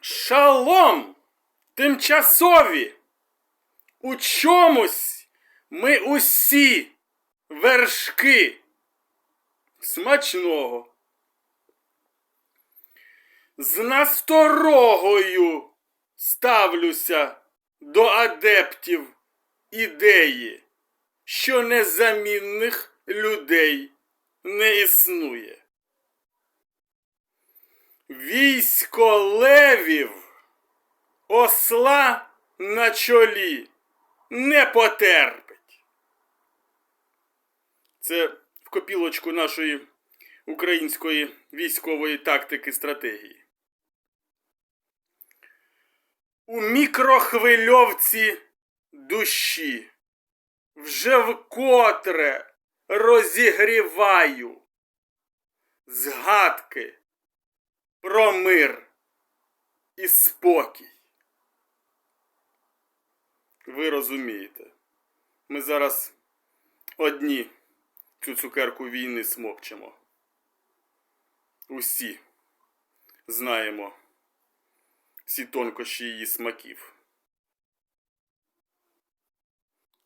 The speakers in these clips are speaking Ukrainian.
Шалом! Тимчасові! У чомусь ми усі вершки. Смачного. З насторогою ставлюся до адептів ідеї, що незамінних людей не існує. Військо левів осла на чолі не потерпить. Це в копілочку нашої української військової тактики стратегії. У мікрохвильовці душі вже вкотре розігріваю згадки про мир і спокій. Ви розумієте, ми зараз одні цю цукерку війни смокчемо. Усі знаємо всі тонкощі її смаків.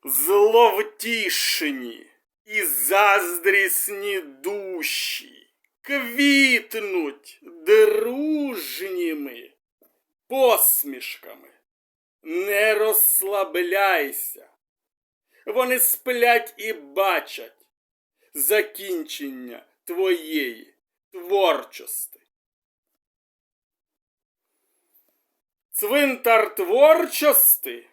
Зловтішені і заздрісні душі квітнуть дружніми посмішками. Не розслабляйся. Вони сплять і бачать закінчення твоєї творчості. Цвинтар творчості?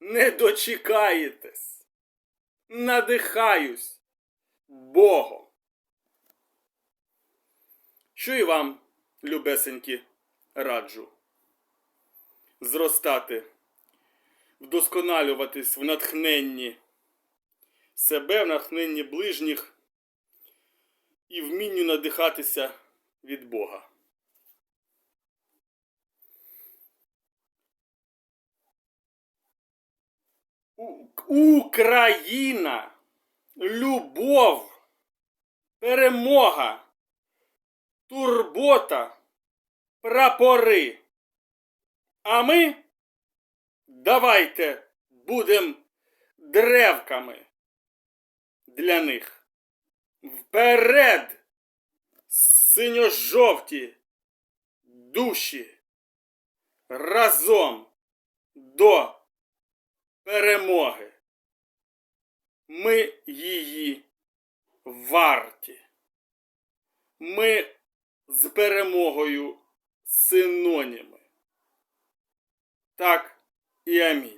Не дочекаєтесь. Надихаюсь Богом. Що і вам, любесенькі, раджу. Зростати, вдосконалюватись в натхненні себе, в натхненні ближніх і вмінню надихатися від Бога. Україна, любов, перемога, турбота, прапори. А ми давайте будемо древками для них. Вперед, синьо-жовті душі разом до перемоги. Ми її варті. Ми з перемогою синоніми. Так і амінь.